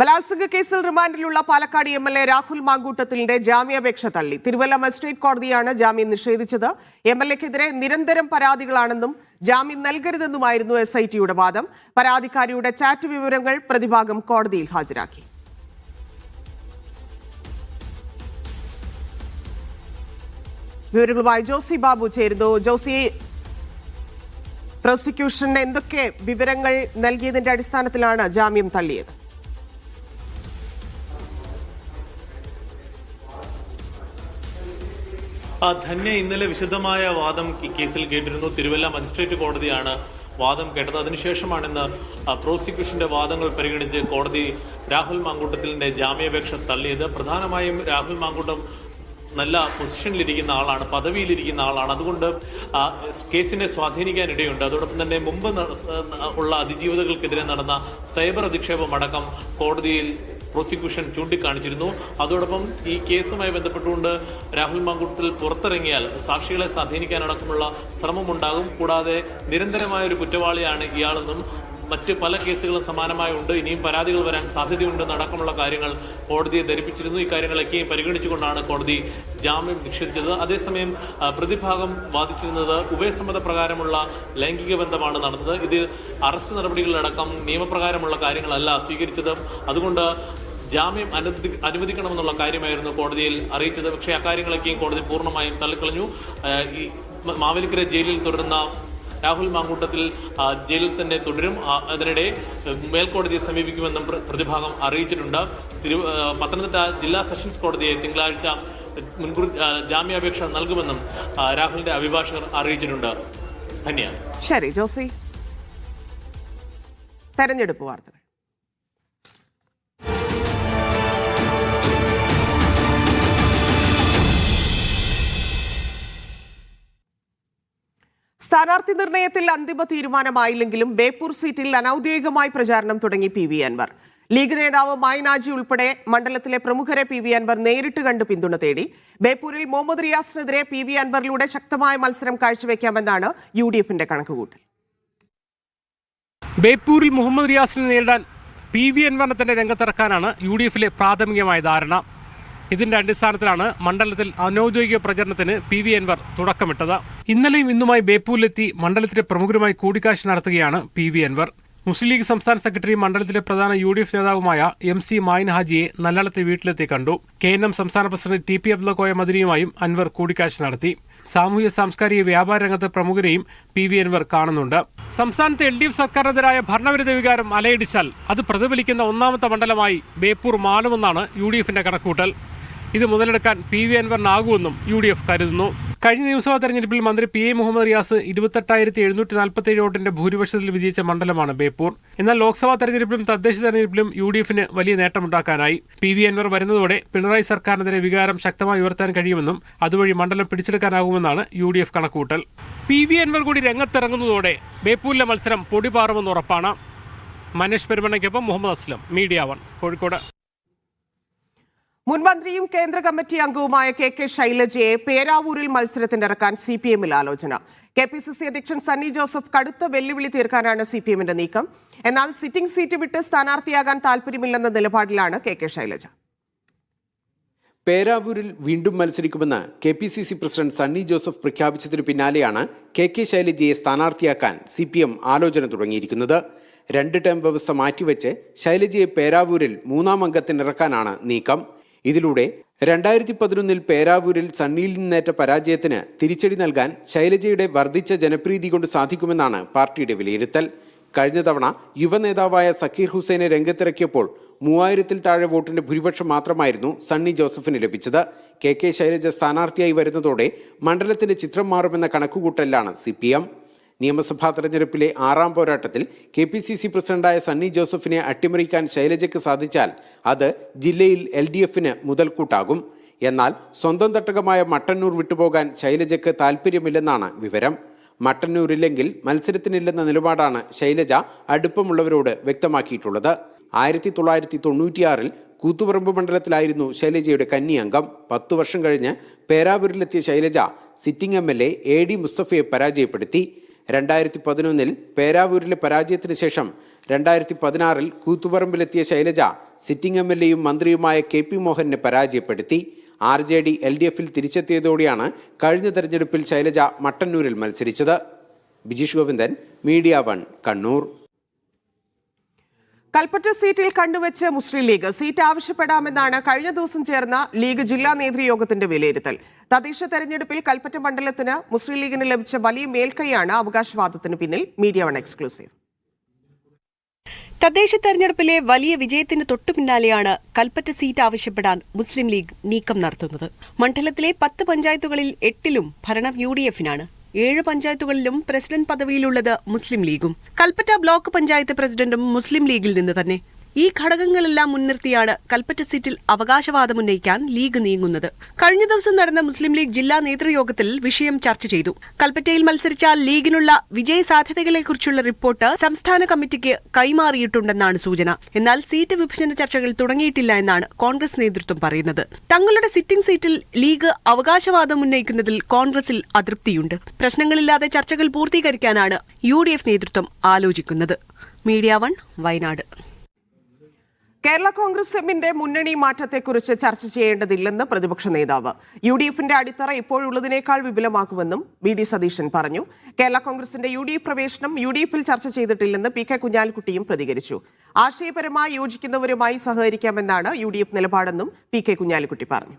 ബലാത്സംഗ കേസിൽ റിമാൻഡിലുള്ള Palakkad M L A Rahul മാങ്കൂട്ടത്തിലിന്റെ ജാമ്യാപേക്ഷ തള്ളി. തിരുവല്ല മജിസ്ട്രേറ്റ് കോടതിയാണ് ജാമ്യം നിഷേധിച്ചത്. എം എൽ എക്കെതിരെ നിരന്തരം പരാതികളാണെന്നും ജാമ്യം നൽകരുതെന്നുമായിരുന്നു എസ് ഐ ടിയുടെ വാദം. പരാതിക്കാരിയുടെ ചാറ്റ് വിവരങ്ങൾ പ്രതിഭാഗം കോടതിയിൽ ഹാജരാക്കി. വിവരങ്ങളുമായി ജോസി ബാബു ചേരുന്നു. ജോസി പ്രോസിക്യൂഷന് എന്തൊക്കെ വിവരങ്ങൾ നൽകിയതിന്റെ അടിസ്ഥാനത്തിലാണ് ജാമ്യം തള്ളിയത്? ആ, ധന്യ ഇന്നലെ വിശദമായ വാദം കേസിൽ കേട്ടിരുന്നു. തിരുവല്ല മജിസ്ട്രേറ്റ് കോടതിയാണ് വാദം കേട്ടത്. അതിനുശേഷമാണ് ഇന്ന് പ്രോസിക്യൂഷന്റെ വാദങ്ങൾ പരിഗണിച്ച് കോടതി രാഹുൽ മാങ്കൂട്ടത്തിലിന്റെ ജാമ്യാപേക്ഷ തള്ളിയത്. പ്രധാനമായും രാഹുൽ മാങ്കൂട്ടം നല്ല പൊസിഷനിലിരിക്കുന്ന ആളാണ് പദവിയിലിരിക്കുന്ന ആളാണ്. അതുകൊണ്ട് കേസിനെ സ്വാധീനിക്കാൻ ഇടയുണ്ട് അതോടൊപ്പം തന്നെ മുമ്പ് ഉള്ള അതിജീവിതകൾക്കെതിരെ നടന്ന സൈബർ അധിക്ഷേപം അടക്കം കോടതിയിൽ പ്രോസിക്യൂഷൻ ചൂണ്ടിക്കാണിച്ചിരുന്നു. അതോടൊപ്പം ഈ കേസുമായി ബന്ധപ്പെട്ടുകൊണ്ട് രാഹുൽ മാങ്കൂട്ടത്തിൽ പുറത്തിറങ്ങിയാൽ സാക്ഷികളെ സ്വാധീനിക്കാനടക്കമുള്ള ശ്രമമുണ്ടാകും. കൂടാതെ നിരന്തരമായ ഒരു കുറ്റവാളിയാണ് ഇയാളെന്നും മറ്റ് പല കേസുകളും സമാനമായി ഉണ്ട്. ഇനിയും പരാതികൾ വരാൻ സാധ്യതയുണ്ടെന്ന് അടക്കമുള്ള കാര്യങ്ങൾ കോടതിയെ ധരിപ്പിച്ചിരുന്നു. ഈ കാര്യങ്ങളൊക്കെയും പരിഗണിച്ചുകൊണ്ടാണ് കോടതി ജാമ്യം നിഷേധിച്ചത്. അതേസമയം പ്രതിഭാഗം വാദിച്ചിരുന്നത് ഉഭയസമ്മത പ്രകാരമുള്ള ലൈംഗിക ബന്ധമാണ് നടന്നത്. ഇത് അറസ്റ്റ് നടപടികളിലടക്കം നിയമപ്രകാരമുള്ള കാര്യങ്ങളല്ല സ്വീകരിച്ചത്. അതുകൊണ്ട് ജാമ്യം അനുവദി അനുവദിക്കണമെന്നുള്ള കാര്യമായിരുന്നു കോടതിയിൽ അറിയിച്ചത്. പക്ഷേ അക്കാര്യങ്ങളൊക്കെയും കോടതി പൂർണമായും തള്ളിക്കളഞ്ഞു. ഈ മാവേലിക്കര ജയിലിൽ തുടരുന്ന രാഹുൽ മാങ്കൂട്ടത്തിൽ ജയിലിൽ തന്നെ തുടരും. അതിനിടെ മേൽക്കോടതിയെ സമീപിക്കുമെന്നും പ്രതിഭാഗം അറിയിച്ചിട്ടുണ്ട്. തിരു പത്തനംതിട്ട ജില്ലാ സെഷൻസ് കോടതിയെ തിങ്കളാഴ്ച മുൻകൂർ ജാമ്യാപേക്ഷ നൽകുമെന്നും രാഹുലിന്റെ അഭിഭാഷകർ അറിയിച്ചിട്ടുണ്ട്. ധന്യ. ശരി ജോസി. തെരഞ്ഞെടുപ്പ് വാർത്തകൾ. സ്ഥാനാർത്ഥി നിർണയത്തിൽ അന്തിമ തീരുമാനമായില്ലെങ്കിലും ബേപ്പൂർ സീറ്റിൽ അനൌദ്യോഗികമായി പ്രചാരണം തുടങ്ങി പി വി അൻവർ. ലീഗ് നേതാവ് മായനാജി ഉൾപ്പെടെ മണ്ഡലത്തിലെ പ്രമുഖരെ പി വി അൻവർ നേരിട്ട് കണ്ട് പിന്തുണ തേടി. ബേപ്പൂരിൽ മുഹമ്മദ് റിയാസിനെതിരെ പി വി അൻവറിലൂടെ ശക്തമായ മത്സരം കാഴ്ചവെക്കാമെന്നാണ് യു ഡി എഫിന്റെ കണക്കുകൂട്ടൽ. ബേപ്പൂരിൽ മുഹമ്മദ് റിയാസിനെ നേരിടാൻ പി വി അൻവറിനെ തന്നെ രംഗത്തിറക്കാനാണ് യു ഡി എഫിലെ പ്രാഥമികമായ ധാരണ. ഇതിന്റെ അടിസ്ഥാനത്തിലാണ് മണ്ഡലത്തിൽ അനൌദ്യോഗിക പ്രചരണത്തിന് പി വി അൻവർ തുടക്കമിട്ടത്. ഇന്നലെയും ഇന്നുമായി ബേപ്പൂരിലെത്തി മണ്ഡലത്തിലെ പ്രമുഖരുമായി കൂടിക്കാഴ്ച നടത്തുകയാണ് P V Anvar. Muslim league സംസ്ഥാന സെക്രട്ടറി മണ്ഡലത്തിലെ പ്രധാന യു ഡി എഫ് നേതാവുമായ എം സി മായിൻ ഹാജിയെ നല്ലാളത്തെ വീട്ടിലെത്തി കണ്ടു. കെ എൻ എം സംസ്ഥാന president T P Abdulla Koya മദിനിയുമായും Anvar കൂടിക്കാഴ്ച നടത്തി. സാമൂഹ്യ സാംസ്കാരിക വ്യാപാര രംഗത്തെ പ്രമുഖരെയും പി വി അൻവർ കാണുന്നുണ്ട്. സംസ്ഥാനത്തെ എൽ ഡി എഫ് സർക്കാരിനെതിരായ ഭരണവിരുദ്ധ വികാരം അലയടിച്ചാൽ അത് പ്രതിഫലിക്കുന്ന ഒന്നാമത്തെ മണ്ഡലമായി ബേപ്പൂർ മാറുമെന്നാണ് യു ഡി എഫിന്റെ കണക്കൂട്ടൽ ഇത് മുതലെടുക്കാൻ പി വി അൻവറിനാകുമെന്നും യു ഡി എഫ് കരുതുന്നു. കഴിഞ്ഞ നിയമസഭാ തെരഞ്ഞെടുപ്പിൽ മന്ത്രി പി എ മുഹമ്മദ് റിയാസ് ഇരുപത്തെട്ടായിരത്തി എഴുന്നൂറ്റി നാൽപ്പത്തേഴ് വോട്ടിന്റെ ഭൂരിപക്ഷത്തിൽ വിജയിച്ച മണ്ഡലമാണ് ബേപ്പൂർ. എന്നാൽ ലോക്സഭാ തെരഞ്ഞെടുപ്പിലും തദ്ദേശ തെരഞ്ഞെടുപ്പിലും യു ഡി എഫിന് വലിയ നേട്ടമുണ്ടാക്കാനായി. പി വി അൻവർ വരുന്നതോടെ പിണറായി സർക്കാരിനെതിരെ വികാരം ശക്തമായി ഉയർത്താൻ കഴിയുമെന്നും അതുവഴി മണ്ഡലം പിടിച്ചെടുക്കാനാകുമെന്നാണ് യു ഡി എഫ് കണക്കൂട്ടൽ പി വി അൻവർ കൂടി രംഗത്തിറങ്ങുന്നതോടെ ബേപ്പൂരിലെ മത്സരം പൊടിപാറുമെന്ന് ഉറപ്പാണ്. മനീഷ് പെരുമണയ്ക്കൊപ്പം മുഹമ്മദ് അസ്ലം മീഡിയ വൺ കോഴിക്കോട്. മുൻ മന്ത്രിയും കേന്ദ്ര കമ്മിറ്റി അംഗവുമായ കെ കെ ശൈലജയെ പേരാവൂരിൽ മത്സരത്തിനിറക്കാൻ സി പി എമ്മിൽ ആലോചന. കെ പി സി സി അധ്യക്ഷൻ സണ്ണി ജോസഫ് കടുത്ത വെല്ലുവിളി തീർക്കാനാണ് സി പി എമ്മിന്റെ നീക്കം. എന്നാൽ സിറ്റിംഗ് സീറ്റ് വിട്ട് സ്ഥാനാർത്ഥിയാകാൻ താൽപര്യമില്ലെന്ന നിലപാടിലാണ് കെ കെ ശൈലജ. പേരാവൂരിൽ വീണ്ടും മത്സരിക്കുമെന്ന് K P C C president Sunny Joseph പ്രഖ്യാപിച്ചതിനു പിന്നാലെയാണ് കെ കെ ശൈലജയെ സ്ഥാനാർത്ഥിയാക്കാൻ സി പി എം ആലോചന തുടങ്ങിയിരിക്കുന്നത്. രണ്ട് ടേം വ്യവസ്ഥ മാറ്റിവെച്ച് ശൈലജയെ പേരാവൂരിൽ മൂന്നാം അംഗത്തിനിറക്കാനാണ് നീക്കം. ഇതിലൂടെ രണ്ടായിരത്തി പതിനൊന്നിൽ പേരാവൂരിൽ സണ്ണിയിൽ നിന്നേറ്റ പരാജയത്തിന് തിരിച്ചടി നൽകാൻ ശൈലജയുടെ വർദ്ധിച്ച ജനപ്രീതി കൊണ്ട് സാധിക്കുമെന്നാണ് പാർട്ടിയുടെ വിലയിരുത്തൽ. കഴിഞ്ഞ തവണ യുവനേതാവായ സക്കീർ ഹുസൈനെ രംഗത്തിറക്കിയപ്പോൾ മൂവായിരത്തിൽ താഴെ വോട്ടിന്റെ ഭൂരിപക്ഷം മാത്രമായിരുന്നു സണ്ണി ജോസഫിന് ലഭിച്ചത്. കെ കെ ശൈലജ സ്ഥാനാർത്ഥിയായി വരുന്നതോടെ മണ്ഡലത്തിന്റെ ചിത്രം മാറുമെന്ന കണക്കുകൂട്ടലിലാണ് സി നിയമസഭാ തെരഞ്ഞെടുപ്പിലെ ആറാം പോരാട്ടത്തിൽ കെ പി സി സി പ്രസിഡന്റായ സണ്ണി ജോസഫിനെ അട്ടിമറിക്കാൻ ശൈലജയ്ക്ക് സാധിച്ചാൽ അത് ജില്ലയിൽ എൽ ഡി എഫിന് മുതൽക്കൂട്ടാകും. എന്നാൽ സ്വന്തം തട്ടകമായ മട്ടന്നൂർ വിട്ടുപോകാൻ ശൈലജയ്ക്ക് താൽപ്പര്യമില്ലെന്നാണ് വിവരം. മട്ടന്നൂരില്ലെങ്കിൽ മത്സരത്തിനില്ലെന്ന നിലപാടാണ് ശൈലജ അടുപ്പമുള്ളവരോട് വ്യക്തമാക്കിയിട്ടുള്ളത്. ആയിരത്തി തൊള്ളായിരത്തി തൊണ്ണൂറ്റിയാറിൽ കൂത്തുപറമ്പ് മണ്ഡലത്തിലായിരുന്നു ശൈലജയുടെ കന്നി അംഗം പത്തു വർഷം കഴിഞ്ഞ് പേരാവൂരിലെത്തിയ Shailaja sitting M L A A D മുസ്തഫയെ പരാജയപ്പെടുത്തി. രണ്ടായിരത്തി പതിനൊന്നിൽ പേരാവൂരിലെ പരാജയത്തിന് ശേഷം രണ്ടായിരത്തി പതിനാറിൽ കൂത്തുപറമ്പിലെത്തിയ ശൈലജ സിറ്റിംഗ് എം എൽ എയും മന്ത്രിയുമായ കെ പി മോഹനെ പരാജയപ്പെടുത്തി. R J D L D എഫിൽ തിരിച്ചെത്തിയതോടെയാണ് കഴിഞ്ഞ തെരഞ്ഞെടുപ്പിൽ ശൈലജ മട്ടന്നൂരിൽ മത്സരിച്ചത്. Bijeesh Govindan media one Kannur. Kalpetta സീറ്റിൽ കണ്ടുവച്ച് മുസ്ലിം ലീഗ് സീറ്റ് ആവശ്യപ്പെടാമെന്നാണ് കഴിഞ്ഞ ദിവസം ചേർന്ന ലീഗ് ജില്ലാ നേതൃയോഗത്തിന്റെ വിലയിരുത്തൽ. തദ്ദേശ തെരഞ്ഞെടുപ്പിൽ കൽപ്പറ്റ മണ്ഡലത്തിന് മുസ്ലിം ലീഗിന് ലഭിച്ച വലിയ മേൽക്കൈയാണ് അവകാശവാദത്തിന് പിന്നിൽ മീഡിയ വൺ എക്സ്ക്ലൂസീവ്. തദ്ദേശ തെരഞ്ഞെടുപ്പിലെ വലിയ വിജയത്തിന് തൊട്ടുപിന്നാലെയാണ് കൽപ്പറ്റ സീറ്റ് ആവശ്യപ്പെടാൻ മുസ്ലിം ലീഗ് നീക്കം നടത്തുന്നത്. മണ്ഡലത്തിലെ പത്ത് പഞ്ചായത്തുകളിൽ എട്ടിലും ഭരണം യു ഡി എഫിനാണ്. ഏഴ് പഞ്ചായത്തുകളിലും പ്രസിഡന്റ് പദവിയിലുള്ളത് മുസ്ലിം ലീഗും. കൽപ്പറ്റ ബ്ലോക്ക് പഞ്ചായത്ത് പ്രസിഡന്റും മുസ്ലിം ലീഗിൽ നിന്ന് തന്നെ. ഈ ഘടകങ്ങളെല്ലാം മുൻനിർത്തിയാണ് കൽപ്പറ്റ സീറ്റിൽ അവകാശവാദം ഉന്നയിക്കാൻ ലീഗ് നീങ്ങുന്നത്. കഴിഞ്ഞ ദിവസം നടന്ന മുസ്ലിം ലീഗ് ജില്ലാ നേതൃയോഗത്തിൽ വിഷയം ചർച്ച ചെയ്തു. കൽപ്പറ്റയിൽ മത്സരിച്ച ലീഗിനുള്ള വിജയ സാധ്യതകളെക്കുറിച്ചുള്ള റിപ്പോർട്ട് സംസ്ഥാന കമ്മിറ്റിക്ക് കൈമാറിയിട്ടുണ്ടെന്നാണ് സൂചന. എന്നാൽ സീറ്റ് വിഭജന ചർച്ചകൾ തുടങ്ങിയിട്ടില്ല എന്നാണ് കോൺഗ്രസ് നേതൃത്വം പറയുന്നത്. തങ്ങളുടെ സിറ്റിംഗ് സീറ്റിൽ ലീഗ് അവകാശവാദം ഉന്നയിക്കുന്നതിൽ കോൺഗ്രസിൽ അതൃപ്തിയുണ്ട്. പ്രശ്നങ്ങളില്ലാതെ ചർച്ചകൾ പൂർത്തീകരിക്കാനാണ് യു നേതൃത്വം ആലോചിക്കുന്നത്. Media one Wayanad. Kerala Congress എമ്മിന്റെ മുന്നണി മാറ്റത്തെക്കുറിച്ച് ചർച്ച ചെയ്യേണ്ടതില്ലെന്ന് പ്രതിപക്ഷ നേതാവ്. യു ഡി എഫിന്റെ അടിത്തറ ഇപ്പോഴുള്ളതിനേക്കാൾ വിപുലമാക്കുമെന്നും വി ഡി സതീശൻ പറഞ്ഞു. കേരള കോൺഗ്രസിന്റെ യു ഡി എഫ് പ്രവേശനം യു ഡി എഫിൽ ചർച്ച ചെയ്തിട്ടില്ലെന്ന് പി കെ കുഞ്ഞാലിക്കുട്ടിയും പ്രതികരിച്ചു. ആശയപരമായി യോജിക്കുന്നവരുമായി സഹകരിക്കാമെന്നാണ് യു ഡി എഫ് നിലപാടെന്നും പി കെ കുഞ്ഞാലിക്കുട്ടി പറഞ്ഞു.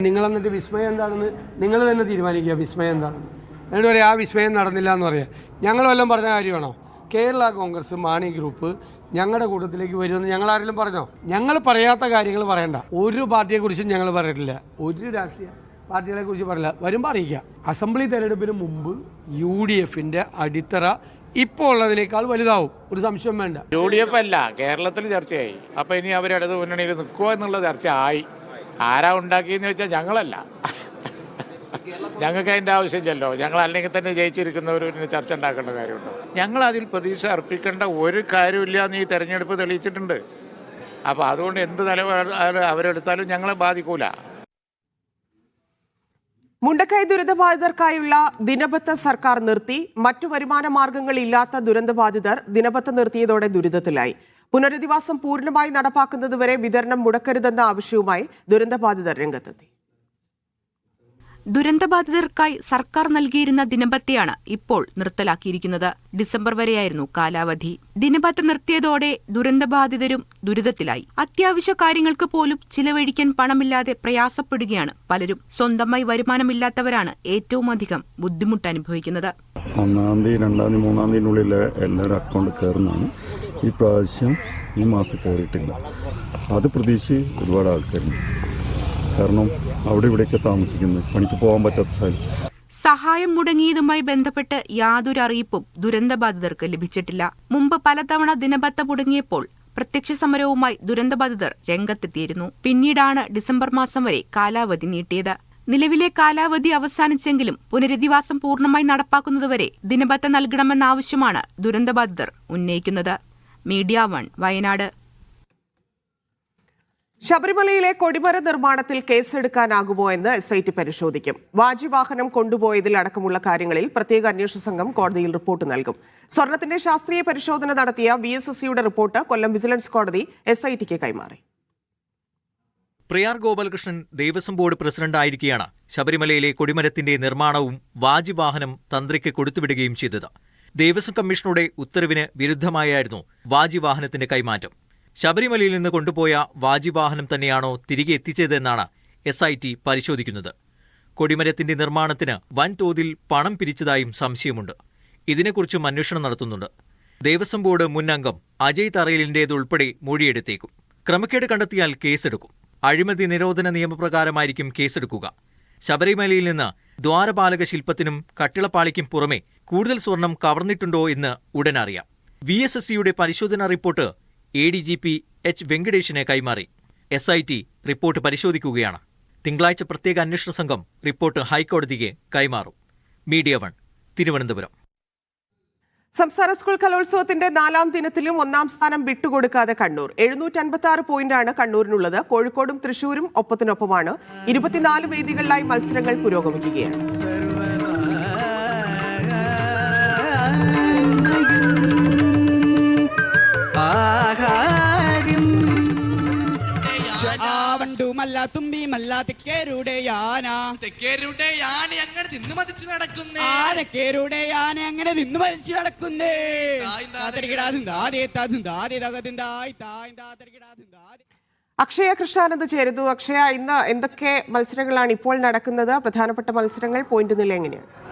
നിങ്ങൾ എന്നിട്ട് വിസ്മയം എന്താണെന്ന് നിങ്ങൾ തന്നെ തീരുമാനിക്കുക വിസ്മയം എന്താണെന്ന് എന്നിട്ട് പറയാം ആ വിസ്മയം നടന്നില്ല എന്ന് പറയാം. ഞങ്ങൾ വല്ലതും പറഞ്ഞ കാര്യമാണോ? കേരള കോൺഗ്രസ് മാണി ഗ്രൂപ്പ് ഞങ്ങളുടെ കൂട്ടത്തിലേക്ക് വരുമെന്ന് ഞങ്ങൾ ആരെങ്കിലും പറഞ്ഞോ? ഞങ്ങൾ പറയാത്ത കാര്യങ്ങൾ പറയണ്ട. ഒരു പാർട്ടിയെക്കുറിച്ചും ഞങ്ങൾ പറയിട്ടില്ല ഒരു രാഷ്ട്രീയ പാർട്ടികളെ കുറിച്ച് പറയില്ല. വരുമ്പോൾ അറിയിക്കാം. അസംബ്ലി തെരഞ്ഞെടുപ്പിന് മുമ്പ് യു ഡി എഫിന്റെ അടിത്തറ ഇപ്പോൾ ഉള്ളതിനേക്കാൾ വലുതാവും. ഒരു സംശയം വേണ്ട. യു ഡി എഫ് അല്ല കേരളത്തിൽ ചർച്ചയായി. അപ്പൊ ഇനി അവർ ഇടതു മുന്നണിയിൽ നിൽക്കുക എന്നുള്ള ചർച്ച ആയി. ആരാ ഉണ്ടാക്കിയെന്ന് വെച്ചാൽ ഞങ്ങളല്ല. ഞങ്ങൾക്ക് അതിന്റെ ആവശ്യമില്ലല്ലോ. ഞങ്ങൾ അല്ലെങ്കിൽ തന്നെ ജയിച്ചിരിക്കുന്നവർ പിന്നെ ചർച്ച ഉണ്ടാക്കേണ്ട കാര്യമുണ്ടോ? ഞങ്ങൾ അതിൽ പ്രതീക്ഷ അർപ്പിക്കേണ്ട ഒരു കാര്യമില്ല എന്ന് ഈ തെരഞ്ഞെടുപ്പ് തെളിയിച്ചിട്ടുണ്ട്. അപ്പോൾ അതുകൊണ്ട് എന്ത് നിലപാട് അവരെടുത്താലും ഞങ്ങളെ ബാധിക്കൂല. മുണ്ടക്കൈ ദുരന്തബാധിതർക്കായുള്ള ദിനബത്ത സർക്കാർ നിർത്തി. മറ്റു വരുമാന മാർഗങ്ങൾ ഇല്ലാത്ത ദുരന്തബാധിതർ ദിനബത്ത നിർത്തിയതോടെ ദുരിതത്തിലായി. പുനരധിവാസം പൂർണമായി നടപ്പാക്കുന്നതുവരെ വിതരണം മുടക്കരുതെന്ന ആവശ്യവുമായി ദുരന്തബാധിതർ രംഗത്തെത്തി. ദുരന്തബാധിതർക്കായി സർക്കാർ നൽകിയിരുന്ന ദിനപത്തെയാണ് ഇപ്പോൾ നിർത്തലാക്കിയിരിക്കുന്നത്. ഡിസംബർ വരെയായിരുന്നു കാലാവധി. ദിനപത്ത് നിർത്തിയതോടെ ദുരന്തബാധിതരും ദുരിതത്തിലായി. അത്യാവശ്യ കാര്യങ്ങൾക്ക് പോലും ചിലവഴിക്കാൻ പണമില്ലാതെ പ്രയാസപ്പെടുകയാണ് പലരും. സ്വന്തമായി വരുമാനമില്ലാത്തവരാണ് ഏറ്റവും അധികം ബുദ്ധിമുട്ട് അനുഭവിക്കുന്നത്. ഒന്നാം തീയതി രണ്ടാം തീയതി മൂന്നാം തീയതിനുള്ളിൽ എല്ലാവരും അക്കൗണ്ട് കയറുന്നതാണ്. ഈ പ്രാവശ്യം ഈ മാസം കയറിയിട്ടില്ല. അത് പ്രതീക്ഷിച്ച് ഒരുപാട് ആൾക്കാരുണ്ട്. കാരണം അവിടെ ഇവിടെയൊക്കെ താമസിക്കുന്നത് പണിക്ക് പോകാൻ പറ്റാത്ത സാഹചര്യം. സഹായം മുടങ്ങിയതുമായി ബന്ധപ്പെട്ട് യാതൊരു അറിയിപ്പും ദുരന്തബാധിതർക്ക് ലഭിച്ചിട്ടില്ല. മുമ്പ് പലതവണ ദിനബത്ത മുടങ്ങിയപ്പോൾ പ്രത്യക്ഷ സമരവുമായി ദുരന്തബാധിതർ രംഗത്തെത്തിയിരുന്നു. പിന്നീടാണ് ഡിസംബർ മാസം വരെ കാലാവധി നീട്ടിയത്. നിലവിലെ കാലാവധി അവസാനിച്ചെങ്കിലും പുനരധിവാസം പൂർണമായി നടപ്പാക്കുന്നതുവരെ ദിനബത്ത നൽകണമെന്ന ആവശ്യമാണ് ദുരന്തബാധിതർ ഉന്നയിക്കുന്നത്. Media one Wayanad. ശബരിമലയിലെ കൊടിമര നിർമ്മാണത്തിൽ കേസെടുക്കാനാകുമോ എന്ന് എസ് ഐ ടി പരിശോധിക്കും. വാജിവാഹനം കൊണ്ടുപോയതിൽ അടക്കമുള്ള കാര്യങ്ങളിൽ പ്രത്യേക അന്വേഷണ സംഘം കോടതിയിൽ റിപ്പോർട്ട് നൽകും. സ്വർണത്തിന്റെ ശാസ്ത്രീയ പരിശോധന നടത്തിയ വി എസ് എസ് സിയുടെ റിപ്പോർട്ട് കൊല്ലം വിജിലൻസ് കോടതി എസ് ഐ ടിക്ക് കൈമാറി. പ്രിയാർ ഗോപാലകൃഷ്ണൻ ദേവസ്വം ബോർഡ് പ്രസിഡന്റ് ആയിരിക്കെയാണ് ശബരിമലയിലെ കൊടിമരത്തിന്റെ നിർമ്മാണവും വാജിവാഹനം തന്ത്രിക്ക് കൊടുത്തുവിടുകയും ചെയ്തത്. ദേവസ്വം കമ്മീഷനുടെ ഉത്തരവിന് വിരുദ്ധമായായിരുന്നു വാജിവാഹനത്തിന്റെ കൈമാറ്റം. ശബരിമലയിൽ നിന്ന് കൊണ്ടുപോയ വാജിവാഹനം തന്നെയാണോ തിരികെ എത്തിച്ചതെന്നാണ് എസ് ഐ ടി പരിശോധിക്കുന്നത്. കൊടിമരത്തിന്റെ നിർമ്മാണത്തിന് വൻതോതിൽ പണം പിരിച്ചതായും സംശയമുണ്ട്. ഇതിനെക്കുറിച്ചും അന്വേഷണം നടത്തുന്നുണ്ട്. ദേവസ്വം ബോർഡ് മുൻ അംഗം അജയ് തറയിലിന്റേതുൾപ്പെടെ മൊഴിയെടുത്തേക്കും. ക്രമക്കേട് കണ്ടെത്തിയാൽ കേസെടുക്കും. അഴിമതി നിരോധന നിയമപ്രകാരമായിരിക്കും കേസെടുക്കുക. ശബരിമലയിൽ നിന്ന് ദ്വാരപാലക ശില്പത്തിനും കട്ടിളപ്പാളിക്കും പുറമെ കൂടുതൽ സ്വർണം കവർന്നിട്ടുണ്ടോ എന്ന് ഉടൻ അറിയാം വി എസ് എസ് സിയുടെ പരിശോധനാ report A D G P H വെങ്കടേഷിനെ കൈമാറി. എസ് ഐ ടി റിപ്പോർട്ട് പരിശോധിക്കുകയാണ്. തിങ്കളാഴ്ച പ്രത്യേക അന്വേഷണ സംഘം റിപ്പോർട്ട് ഹൈക്കോടതിക്ക് കൈമാറും. Media one Thiruvananthapuram. സംസ്ഥാന സ്കൂൾ കലോത്സവത്തിന്റെ നാലാം ദിനത്തിലും ഒന്നാം സ്ഥാനം വിട്ടുകൊടുക്കാതെ കണ്ണൂർ. എഴുന്നൂറ്റി അൻപത്തി ആറ് പോയിന്റാണ് കണ്ണൂരിനുള്ളത്. കോഴിക്കോടും തൃശൂരും ഒപ്പത്തിനൊപ്പമാണ്. ഇരുപത്തിനാല് വേദികളിലായി മത്സരങ്ങൾ പുരോഗമിക്കുകയാണ്. മതിച്ച് നടക്കുന്നേ? അക്ഷയ കൃഷ്ണാനന്ദ് ചേരുന്നു അക്ഷയ ഇന്ന് എന്തൊക്കെ മത്സരങ്ങളാണ് ഇപ്പോൾ നടക്കുന്നത്? പ്രധാനപ്പെട്ട മത്സരങ്ങൾ പോയിന്റ് നില എങ്ങനെയാണ്?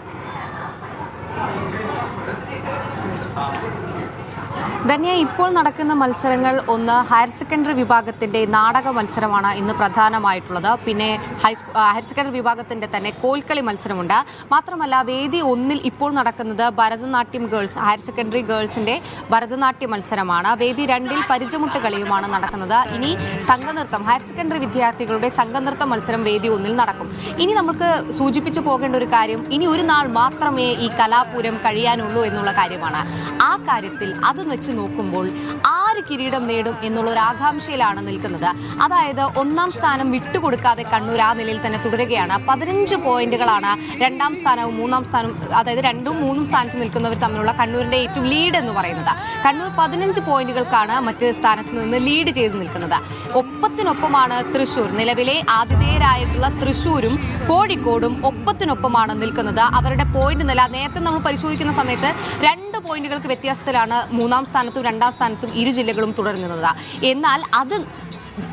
ധന്യ ഇപ്പോൾ നടക്കുന്ന മത്സരങ്ങൾ ഒന്ന് ഹയർ സെക്കൻഡറി വിഭാഗത്തിന്റെ നാടക മത്സരമാണ് ഇന്ന് പ്രധാനമായിട്ടുള്ളത്. പിന്നെ ഹയർ സെക്കൻഡറി വിഭാഗത്തിന്റെ തന്നെ കോൽക്കളി മത്സരമുണ്ട്. മാത്രമല്ല വേദി ഒന്നിൽ ഇപ്പോൾ നടക്കുന്നത് ഭരതനാട്യം ഗേൾസ് ഹയർ സെക്കൻഡറി ഗേൾസിന്റെ ഭരതനാട്യ മത്സരമാണ്. വേദി രണ്ടിൽ പരിചമുട്ട് കളിയുമാണ് നടക്കുന്നത്. ഇനി സംഘനൃത്തം ഹയർ സെക്കൻഡറി വിദ്യാർത്ഥികളുടെ സംഘനൃത്ത മത്സരം വേദി ഒന്നിൽ നടക്കും. ഇനി നമുക്ക് സൂചിപ്പിച്ചു പോകേണ്ട ഒരു കാര്യം ഇനി ഒരു നാൾ മാത്രമേ ഈ കലാപൂരം കഴിയാനുള്ളൂ എന്നുള്ള കാര്യമാണ്. ആ കാര്യത്തിൽ അത് വെച്ച് നോക്കുമ്പോൾ ആര് കിരീടം നേടും എന്നുള്ള ഒരു ആകാംക്ഷയിലാണ് നിൽക്കുന്നത്. അതായത് ഒന്നാം സ്ഥാനം വിട്ടുകൊടുക്കാതെ കണ്ണൂർ ആ നിലയിൽ തന്നെ തുടരുകയാണ്. പതിനഞ്ച് പോയിന്റുകളാണ് രണ്ടാം സ്ഥാനവും മൂന്നാം സ്ഥാനവും അതായത് രണ്ടും മൂന്നും സ്ഥാനത്ത് നിൽക്കുന്നവർ തമ്മിലുള്ള കണ്ണൂരിന്റെ ഏറ്റവും ലീഡ് എന്ന് പറയുന്നത്. കണ്ണൂർ പതിനഞ്ച് പോയിന്റുകൾക്കാണ് മറ്റ് സ്ഥാനത്ത് നിന്ന് ലീഡ് ചെയ്ത് നിൽക്കുന്നത്. ഒപ്പത്തിനൊപ്പമാണ് തൃശൂർ. നിലവിലെ ആതിഥേയരായിട്ടുള്ള തൃശൂരും കോഴിക്കോടും ഒപ്പത്തിനൊപ്പമാണ് നിൽക്കുന്നത്. അവരുടെ പോയിന്റ് നില നേരത്തെ നമ്മൾ പരിശോധിക്കുന്ന സമയത്ത് രണ്ട് പോയിന്റുകൾക്ക് വ്യത്യാസത്തിലാണ് മൂന്നാം സ്ഥാനത്തും രണ്ടാം സ്ഥാനത്തും ഇരു തുടരുന്നത്. എന്നാൽ അത്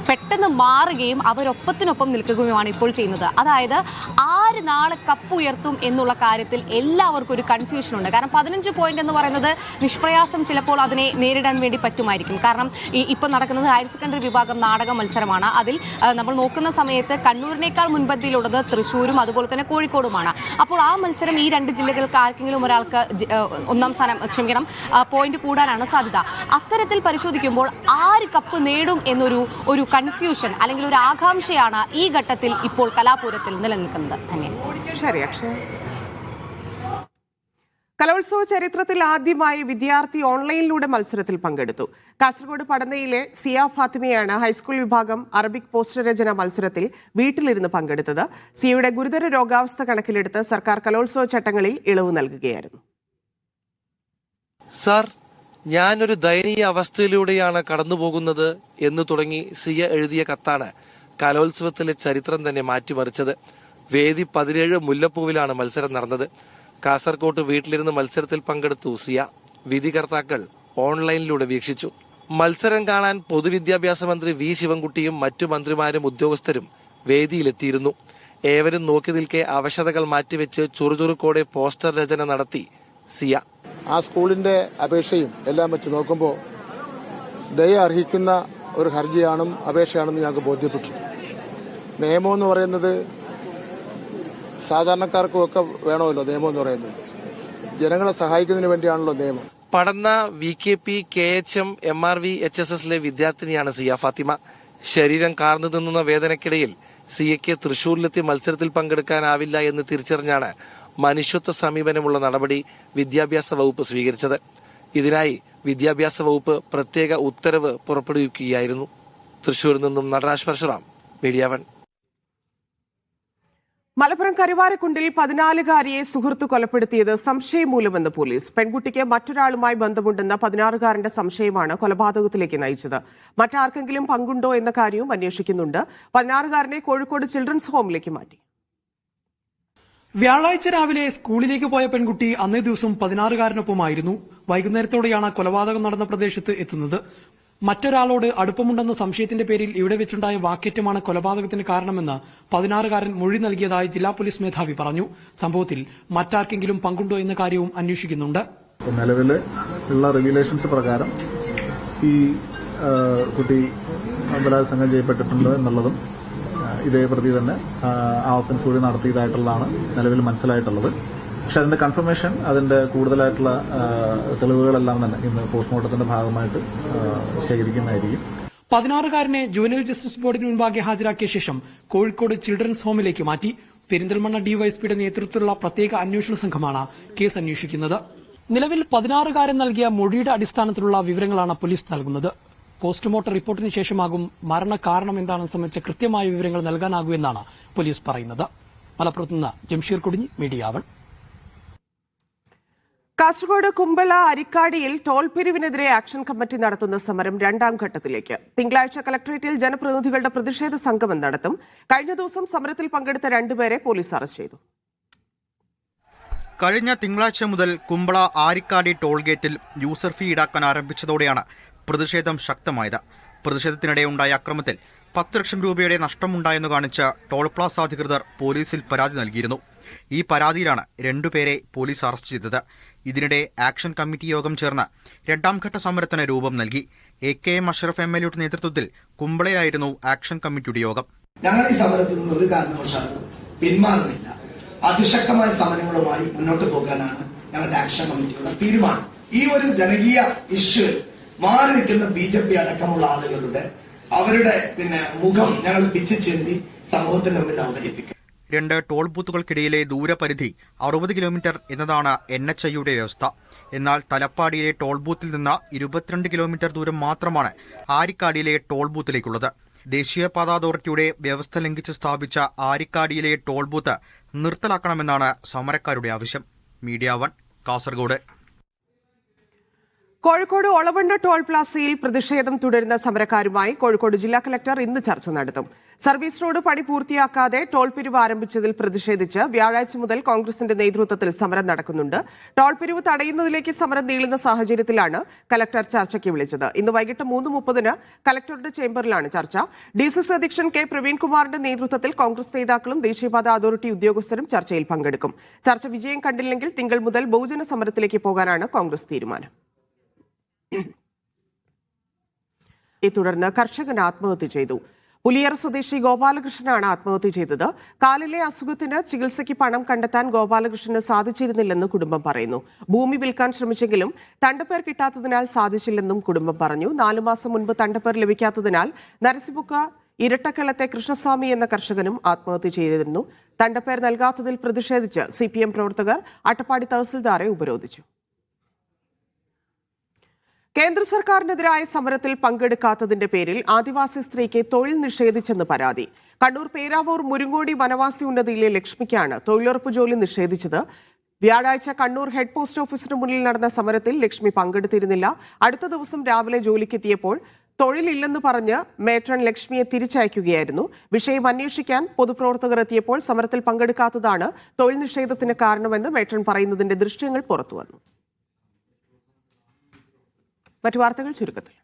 പെട്ടെന്ന് മാറുകയും അവരൊപ്പത്തിനൊപ്പം നിൽക്കുകയുമാണ് ഇപ്പോൾ ചെയ്യുന്നത്. അതായത് ആര് നാളെ കപ്പ് ഉയർത്തും എന്നുള്ള കാര്യത്തിൽ എല്ലാവർക്കും ഒരു കൺഫ്യൂഷൻ ഉണ്ട്. കാരണം പതിനഞ്ച് പോയിന്റ് എന്ന് പറയുന്നത് നിഷ്പ്രയാസം ചിലപ്പോൾ അതിനെ നേരിടാൻ വേണ്ടി പറ്റുമായിരിക്കും. കാരണം ഈ ഇപ്പം നടക്കുന്നത് ഹയർ സെക്കൻഡറി വിഭാഗം നാടക മത്സരമാണ്. അതിൽ നമ്മൾ നോക്കുന്ന സമയത്ത് കണ്ണൂരിനേക്കാൾ മുൻപന്തിയിലുള്ളത് തൃശ്ശൂരും അതുപോലെ തന്നെ കോഴിക്കോടുമാണ്. അപ്പോൾ ആ മത്സരം ഈ രണ്ട് ജില്ലകൾക്ക് ആർക്കെങ്കിലും ഒരാൾക്ക് ഒന്നാം സ്ഥാനം ക്ഷമിക്കണം പോയിന്റ് കൂടാനാണ് സാധ്യത. അത്തരത്തിൽ പരിശോധിക്കുമ്പോൾ ആര് കപ്പ് നേടും എന്നൊരു ഒരു കൺഫ്യൂഷൻ അല്ലെങ്കിൽ ഒരു ആകാംക്ഷയാണ് ഈ ഘട്ടത്തിൽ ഇപ്പോൾ കലാപൂരത്തിൽ നിലനിൽക്കുന്നത്. തന്നെ ശരി അക്ഷയ. കലോത്സവ ചരിത്രത്തിൽ ആദ്യമായി വിദ്യാർത്ഥി ഓൺലൈനിലൂടെ മത്സരത്തിൽ പങ്കെടുത്തു. കാസർഗോഡ് പടന്നയിലെ സിയ ഫാത്തിമയാണ് ഹൈസ്കൂൾ വിഭാഗം അറബിക് പോസ്റ്റർ രചന മത്സരത്തിൽ വീട്ടിലിരുന്ന് പങ്കെടുത്തത്. സിയയുടെ ഗുരുതര രോഗാവസ്ഥ കണക്കിലെടുത്ത് സർക്കാർ കലോത്സവ ചട്ടങ്ങളിൽ ഇളവ് നൽകുകയായിരുന്നു. സാർ ഞാനൊരു ദയനീയ അവസ്ഥയിലൂടെയാണ് കടന്നുപോകുന്നത് എന്ന് തുടങ്ങി സിയ എഴുതിയ കത്താണ് കലോത്സവത്തിലെ ചരിത്രം തന്നെ മാറ്റിമറിച്ചത്. വേദി പതിനേഴ് മുല്ലപ്പൂവിലാണ് മത്സരം നടന്നത്. കാസർകോട്ട് വീട്ടിലിരുന്ന് മത്സരത്തിൽ പങ്കെടുത്തു സിയ. വിധികർത്താക്കൾ ഓൺലൈനിലൂടെ വീക്ഷിച്ചു. മത്സരം കാണാൻ പൊതുവിദ്യാഭ്യാസ മന്ത്രി വി ശിവൻകുട്ടിയും മറ്റു മന്ത്രിമാരും ഉദ്യോഗസ്ഥരും വേദിയിലെത്തിയിരുന്നു. ഏവരും നോക്കി നിൽക്കെ അവശതകൾ മാറ്റിവെച്ച് ചുറുചുറുക്കോടെ പോസ്റ്റർ രചന നടത്തി സിയ. ആ സ്കൂളിന്റെ അപേക്ഷയും എല്ലാം വെച്ച് നോക്കുമ്പോൾ ദയ അർഹിക്കുന്ന ഒരു ഹർജിയാണും അപേക്ഷയാണെന്ന് ഞങ്ങൾക്ക് ബോധ്യപ്പെട്ടു. നിയമം എന്ന് പറയുന്നത് സാധാരണക്കാർക്കും ഒക്കെ വേണമല്ലോ നിയമം എന്ന് പറയുന്നത്. ജനങ്ങളെ സഹായിക്കുന്നതിന് വേണ്ടിയാണല്ലോ നിയമം. Padanna V K P K H M M R V H S എസിലെ വിദ്യാർത്ഥിനിയാണ് സിയ ഫാത്തിമ. ശരീരം കാർന്നു തിന്നുന്ന വേദനയ്ക്കിടയിൽ സിയയ്ക്ക് തൃശൂരിലെത്തി മത്സരത്തിൽ പങ്കെടുക്കാനാവില്ല എന്ന് തിരിച്ചറിഞ്ഞാണ് മനുഷ്യത്വ സമീപനമുള്ള നടപടി വിദ്യാഭ്യാസ വകുപ്പ് സ്വീകരിച്ചത്. ഇതിനായി വിദ്യാഭ്യാസ വകുപ്പ് പ്രത്യേക ഉത്തരവ് പുറപ്പെടുവിക്കുകയായിരുന്നു. തൃശൂരിൽ നിന്നും നടരാജ് പരശുറാം മീഡിയാവൺ മലപ്പുറം കരുവാരക്കുണ്ടിൽ പതിനാലുകാരിയെ സുഹൃത്ത് കൊലപ്പെടുത്തിയത് സംശയം മൂലമെന്ന് പോലീസ്. പെൺകുട്ടിക്ക് മറ്റൊരാളുമായി ബന്ധമുണ്ടെന്ന പതിനാറുകാരന്റെ സംശയമാണ് കൊലപാതകത്തിലേക്ക് നയിച്ചത്. മറ്റാർക്കെങ്കിലും പങ്കുണ്ടോ എന്ന കാര്യവും അന്വേഷിക്കുന്നുണ്ട്. പതിനാറുകാരനെ കോഴിക്കോട് ചിൽഡ്രൻസ് ഹോമിലേക്ക് മാറ്റി. വ്യാഴാഴ്ച രാവിലെ സ്കൂളിലേക്ക് പോയ പെൺകുട്ടി അന്നേ ദിവസം പതിനാറുകാരനൊപ്പമായിരുന്നു. വൈകുന്നേരത്തോടെയാണ് കൊലപാതകം നടന്ന പ്രദേശത്ത് എത്തുന്നത്. മറ്റൊരാളോട് അടുപ്പമുണ്ടെന്ന സംശയത്തിന്റെ പേരിൽ ഇവിടെ വെച്ചുണ്ടായ വാക്കേറ്റമാണ് കൊലപാതകത്തിന് കാരണമെന്ന് പതിനാറുകാരൻ മൊഴി നൽകിയതായി ജില്ലാ പോലീസ് മേധാവി പറഞ്ഞു. സംഭവത്തിൽ മറ്റാർക്കെങ്കിലും പങ്കുണ്ടോ എന്ന കാര്യവും അന്വേഷിക്കുന്നുണ്ട്. നിലവിൽ ഉള്ള റെഗുലേഷൻസ് പ്രകാരം ഈ കുട്ടി ബലാത്സംഗം ചെയ്യപ്പെട്ടിട്ടുണ്ട് എന്നുള്ളതും ഇതേ പ്രതി തന്നെ ആ, ഒഫൻസ് കൂടി നടത്തിയതായിട്ടുള്ളതാണ് നിലവിൽ മനസ്സിലായിട്ടുള്ളത്. പക്ഷെ അതിന്റെ കൺഫർമേഷൻ അതിന്റെ കൂടുതലായിട്ടുള്ള തെളിവുകളെല്ലാം തന്നെ ഇന്ന് പോസ്റ്റ്മോർട്ടത്തിന്റെ ഭാഗമായിട്ട് ശേഖരിക്കുന്നതായിരിക്കും. പതിനാറുകാരനെ ജുവനൽ ജസ്റ്റിസ് ബോർഡിന് മുൻപാകെ ഹാജരാക്കിയ ശേഷം കോഴിക്കോട് ചിൽഡ്രൻസ് ഹോമിലേക്ക് മാറ്റി പെരിന്തൽമണ്ണ ഡിവൈഎസ്പിയുടെ നേതൃത്വത്തിലുള്ള പ്രത്യേക അന്വേഷണ സംഘമാണ് കേസ് അന്വേഷിക്കുന്നത്. നിലവിൽ പതിനാറുകാരൻ നൽകിയ മൊഴിയുടെ അടിസ്ഥാനത്തിലുള്ള വിവരങ്ങളാണ് പോലീസ് നൽകുന്നത്. പോസ്റ്റ്മോർട്ടം റിപ്പോർട്ടിന് ശേഷമാകും മരണകാരണം എന്താണെന്ന് സംബന്ധിച്ച കൃത്യമായ വിവരങ്ങൾ നൽകാനാകൂ എന്നാണ് പോലീസ് പറയുന്നത്. മലപ്പുറത്ത് നിന്ന് ജംഷീർ കുടിഞ്ഞ് മീഡിയ വൺ കാസർഗോഡ് കുമ്പള അരിക്കാടിയിൽ ടോൾ പിരിവിനെതിരെ ആക്ഷൻ കമ്മിറ്റി നടത്തുന്ന സമരം രണ്ടാം ഘട്ടത്തിലേക്ക്. തിങ്കളാഴ്ച കലക്ടറേറ്റിൽ ജനപ്രതിനിധികളുടെ പ്രതിഷേധ സംഗമം നടത്തും. കഴിഞ്ഞ ദിവസം സമരത്തിൽ പങ്കെടുത്ത രണ്ടുപേരെ പോലീസ് അറസ്റ്റ് ചെയ്തു. കഴിഞ്ഞ തിങ്കളാഴ്ച മുതൽ കുമ്പള ആരിക്കാടി ടോൾ ഗേറ്റിൽ യൂസർ ഫീ ഈടാക്കാൻ ആരംഭിച്ചതോടെയാണ് പ്രതിഷേധം ശക്തമായത്. പ്രതിഷേധത്തിനിടെ ഉണ്ടായ അക്രമത്തിൽ പത്ത് ലക്ഷം രൂപയുടെ നഷ്ടമുണ്ടായെന്ന് കാണിച്ച് ടോൾ പ്ലാസ അധികൃതർ പോലീസിൽ പരാതി നൽകിയിരുന്നു. ഈ പരാതിയിലാണ് രണ്ടുപേരെ പോലീസ് അറസ്റ്റ് ചെയ്തത്. ഇതിനിടെ ആക്ഷൻ കമ്മിറ്റി യോഗം ചേർന്ന് രണ്ടാം ഘട്ട സമരത്തിന് രൂപം നൽകി. A K M Ashraf M L എയുടെ നേതൃത്വത്തിൽ കുമ്പളയിലായിരുന്നു ആക്ഷൻ കമ്മിറ്റിയുടെ യോഗം. ഞങ്ങൾ ഈ സമരത്തിൽ നിന്ന് ഒരു കാരണവശാലും പിന്മാറുന്നില്ല. അതിശക്തമായ സമരങ്ങളുമായി മുന്നോട്ട് പോകാനാണ് ഞങ്ങളുടെ ആക്ഷൻ കമ്മിറ്റിയുടെ തീരുമാനം. ഈ ഒരു ജനകീയ ഇഷ്യൂ മാറി നിൽക്കുന്ന ബി ജെ പി അടക്കമുള്ള ആളുകളുടെ അവരുടെ പിന്നെ മുഖം ഞങ്ങൾ പിച്ചു ചെന്തി സമൂഹത്തിന് മുമ്പിൽ അവതരിപ്പിക്കും. രണ്ട് ടോൾ ബൂത്തുകൾക്കിടയിലെ ദൂരപരിധി അറുപത് കിലോമീറ്റർ എന്നതാണ് എൻ എച്ച് ഐയുടെ വ്യവസ്ഥ. എന്നാൽ തലപ്പാടിയിലെ ടോൾ ബൂത്തിൽ നിന്ന് ഇരുപത്തിരണ്ട് കിലോമീറ്റർ ദൂരം മാത്രമാണ് ആരിക്കാടിയിലെ ടോൾ ബൂത്തിലേക്കുള്ളത്. ദേശീയപാത അതോറിറ്റിയുടെ വ്യവസ്ഥ ലംഘിച്ച് സ്ഥാപിച്ച ആരിക്കാടിയിലെ ടോൾ ബൂത്ത് നിർത്തലാക്കണമെന്നാണ് സമരക്കാരുടെ ആവശ്യം. Media one Kasaragod. Kozhikode Olavanna toll പ്ലാസയിൽ പ്രതിഷേധം തുടരുന്ന സമരക്കാരുമായി കോഴിക്കോട് ജില്ലാ കലക്ടർ ഇന്ന് ചർച്ച നടത്തും. സർവീസ് റോഡ് പണി പൂർത്തിയാക്കാതെ ടോൾ പിരിവ് ആരംഭിച്ചതിൽ പ്രതിഷേധിച്ച് വ്യാഴാഴ്ച മുതൽ കോൺഗ്രസിന്റെ നേതൃത്വത്തിൽ സമരം നടക്കുന്നുണ്ട്. ടോൾ പിരിവ് തടയുന്നതിലേക്ക് സമരം നീളുന്ന സാഹചര്യത്തിലാണ് കലക്ടർ ചർച്ചയ്ക്ക് വിളിച്ചത്. ഇന്ന് വൈകിട്ട് മൂന്ന് മുപ്പതിന് കലക്ടറുടെ ചേംബറിലാണ് ചർച്ച. ഡി സി സി അധ്യക്ഷൻ കെ പ്രവീൺകുമാറിന്റെ നേതൃത്വത്തിൽ കോൺഗ്രസ് നേതാക്കളും ദേശീയപാത അതോറിറ്റി ഉദ്യോഗസ്ഥരും ചർച്ചയിൽ പങ്കെടുക്കും. ചർച്ച വിജയം കണ്ടില്ലെങ്കിൽ തിങ്കൾ മുതൽ ബഹുജന സമരത്തിലേക്ക് പോകാനാണ് കോൺഗ്രസ് തീരുമാനം. തുടർന്ന് കർഷകൻ ആത്മഹത്യ ചെയ്തു. പുലിയർ സ്വദേശി ഗോപാലകൃഷ്ണനാണ് ആത്മഹത്യ ചെയ്തത്. കാലിലെ അസുഖത്തിന് ചികിത്സയ്ക്ക് പണം കണ്ടെത്താൻ ഗോപാലകൃഷ്ണന് സാധിച്ചിരുന്നില്ലെന്ന് കുടുംബം പറയുന്നു. ഭൂമി വിൽക്കാൻ ശ്രമിച്ചെങ്കിലും തണ്ടപ്പേർ കിട്ടാത്തതിനാൽ സാധിച്ചില്ലെന്നും കുടുംബം പറഞ്ഞു. നാലു മാസം മുൻപ് തണ്ടപ്പേർ ലഭിക്കാത്തതിനാൽ നരസിമുക്ക ഇരട്ടക്കളത്തെ കൃഷ്ണസ്വാമി എന്ന കർഷകനും ആത്മഹത്യ ചെയ്തിരുന്നു. തണ്ടപ്പേർ നൽകാത്തതിൽ പ്രതിഷേധിച്ച് സി പ്രവർത്തകർ അട്ടപ്പാടി തഹസിൽദാറെ ഉപരോധിച്ചു. കേന്ദ്ര സർക്കാരിനെതിരായ സമരത്തിൽ പങ്കെടുക്കാത്തതിന്റെ പേരിൽ ആദിവാസി സ്ത്രീക്ക് തൊഴിൽ നിഷേധിച്ചെന്ന് പരാതി. കണ്ണൂർ പേരാവൂർ മുരുങ്ങോടി വനവാസി ഉന്നതിയിലെ ലക്ഷ്മിക്കാണ് തൊഴിലുറപ്പ് ജോലി നിഷേധിച്ചത്. വ്യാഴാഴ്ച കണ്ണൂർ ഹെഡ് പോസ്റ്റ് ഓഫീസിന് മുന്നിൽ നടന്ന സമരത്തിൽ ലക്ഷ്മി പങ്കെടുത്തിരുന്നില്ല. അടുത്ത ദിവസം രാവിലെ ജോലിക്കെത്തിയപ്പോൾ തൊഴിലില്ലെന്ന് പറഞ്ഞ് മേട്രൺ ലക്ഷ്മിയെ തിരിച്ചയക്കുകയായിരുന്നു. വിഷയം അന്വേഷിക്കാൻ പൊതുപ്രവർത്തകർ എത്തിയപ്പോൾ സമരത്തിൽ പങ്കെടുക്കാത്തതാണ് തൊഴിൽ നിഷേധത്തിന് കാരണമെന്ന് മേട്രൺ പറയുന്നതിന്റെ ദൃശ്യങ്ങൾ പുറത്തുവന്നു. മറ്റു വാർത്തകൾ ചുരുക്കത്തിൽ.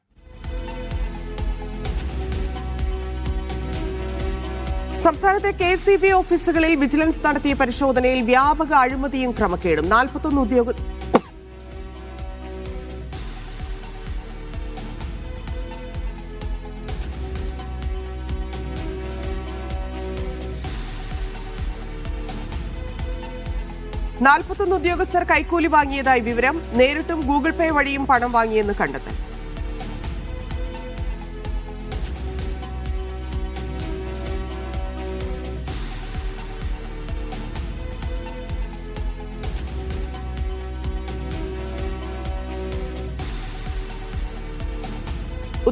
സംസ്ഥാനത്തെ കെ സി ബി ഓഫീസുകളിൽ വിജിലൻസ് നടത്തിയ പരിശോധനയിൽ വ്യാപക അഴിമതിയും ക്രമക്കേടും. നാൽപ്പത്തൊന്ന് ഉദ്യോഗസ്ഥ നാൽപ്പത്തൊന്ന് ഉദ്യോഗസ്ഥർ കൈക്കൂലി വാങ്ങിയതായി വിവരം നേരിട്ടും ഗൂഗിൾ പേ വഴിയും പണം വാങ്ങിയെന്ന് കണ്ടെത്തൽ.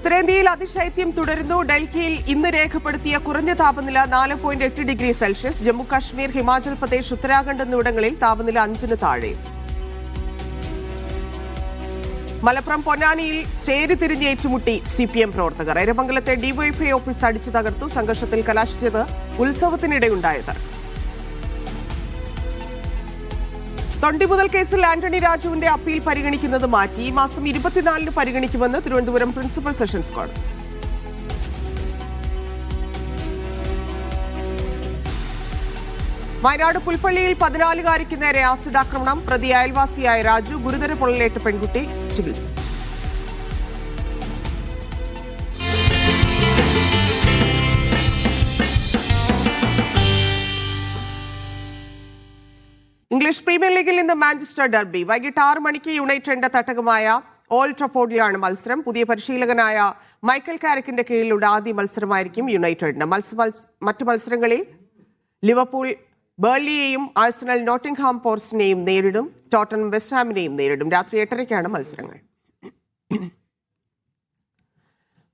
ഉത്തരേന്ത്യയിൽ അതിശൈത്യം തുടരുന്നു. ഡൽഹിയിൽ ഇന്ന് രേഖപ്പെടുത്തിയ കുറഞ്ഞ താപനില നാല് പോയിന്റ് എട്ട് ഡിഗ്രി സെൽഷ്യസ്. ജമ്മു കാശ്മീർ ഹിമാചൽ പ്രദേശ് ഉത്തരാഖണ്ഡ് എന്നിവിടങ്ങളിൽ താപനില അഞ്ചിന് താഴെ. മലപ്പുറം പൊന്നാനിയിൽ ചേരിതിരിഞ്ഞ് ഏറ്റുമുട്ടി സി പി എം പ്രവർത്തകർ എരമംഗലത്തെ ഡിവൈഎഫ്ഐ ഓഫീസ് അടിച്ചു തകർത്തു. സംഘർഷത്തിൽ കലാശിച്ചത് ഉത്സവത്തിനിടെയുണ്ടായ തൊണ്ടിമുതൽ കേസിൽ ആന്റണി രാജുവിന്റെ അപ്പീൽ പരിഗണിക്കുന്നത് മാറ്റി ഈ മാസം ഇരുപത്തിനാലിന് പരിഗണിക്കുമെന്ന് തിരുവനന്തപുരം പ്രിൻസിപ്പൽ സെഷൻസ് കോടതി വയനാട് പുൽപ്പള്ളിയിൽ പതിനാലുകാരിക്ക് നേരെ ആസിഡ് ആക്രമണം. പ്രതി അയൽവാസിയായ രാജു ഗുരുതര പൊള്ളലേറ്റ പെൺകുട്ടി ചികിത്സ. ഇംഗ്ലീഷ് പ്രീമിയർ ലീഗിൽ ഇന്ന് മാഞ്ചസ്റ്റർ ഡർബി. വൈകിട്ട് ആറ് മണിക്ക് യുണൈറ്റഡിന്റെ തട്ടകമായ ഓൾഡ് ട്രഫോർഡിലാണ് മത്സരം. പുതിയ പരിശീലകനായ മൈക്കൽ കാരക്കിന്റെ കീഴിലുള്ള ആദ്യ മത്സരമായിരിക്കും യുണൈറ്റഡിന്. മറ്റു മത്സ- മത്സരങ്ങളിൽ ലിവർപൂൾ ബേർലിയെയും ആഴ്സണൽ നോട്ടിംഗ്ഹാം പോർസ്റ്റിനെയും നേരിടും. ടോട്ടൻ വെസ്റ്റ്ഹാമിനെയും നേരിടും. രാത്രി എട്ടരയ്ക്കാണ് മത്സരങ്ങൾ.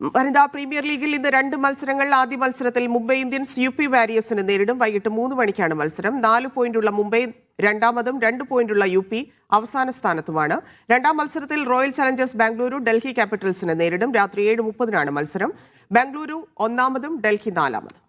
വനിതാ പ്രീമിയർ ലീഗിൽ ഇന്ന് രണ്ട് മത്സരങ്ങൾ ആദ്യ മത്സരത്തിൽ മുംബൈ ഇന്ത്യൻസ് യു പി വാരിയേഴ്സിനെ നേരിടും. വൈകിട്ട് മൂന്ന് മണിക്കാണ് മത്സരം. നാല് പോയിന്റുള്ള മുംബൈ രണ്ടാമതും രണ്ട് പോയിന്റുള്ള യു പി അവസാന സ്ഥാനത്തുമാണ്. രണ്ടാം മത്സരത്തിൽ റോയൽ ചലഞ്ചേഴ്സ് ബാംഗ്ലൂരു ഡൽഹി ക്യാപിറ്റൽസിനെ നേരിടും. രാത്രി ഏഴ് മുപ്പതിനാണ് മത്സരം. ബാംഗ്ലൂരു ഒന്നാമതും ഡൽഹി നാലാമതും.